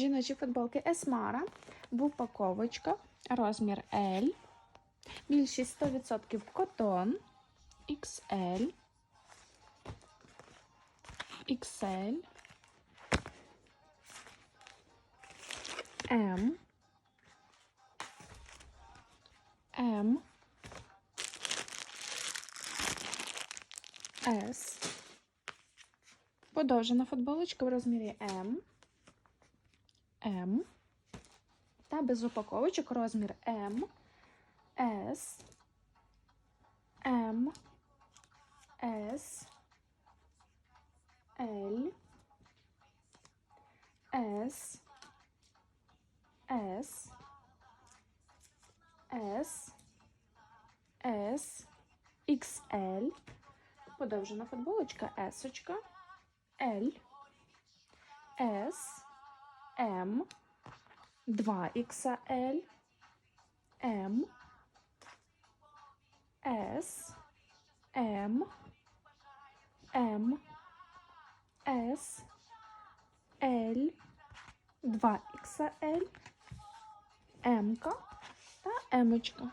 Жіночі футболки Есмара в упаковочках, розмір L, більшість 100% котон, XL, XL, M, M, S. Подовжена футболочка в розмірі М. М. Та без упаковочок розмір М. С. М. С. Л. С. С. С. С. XL. Подовжена футболочка Есочка. L, S, M, 2XL, M, S, M, M, S, L, 2XL, М та Емочка.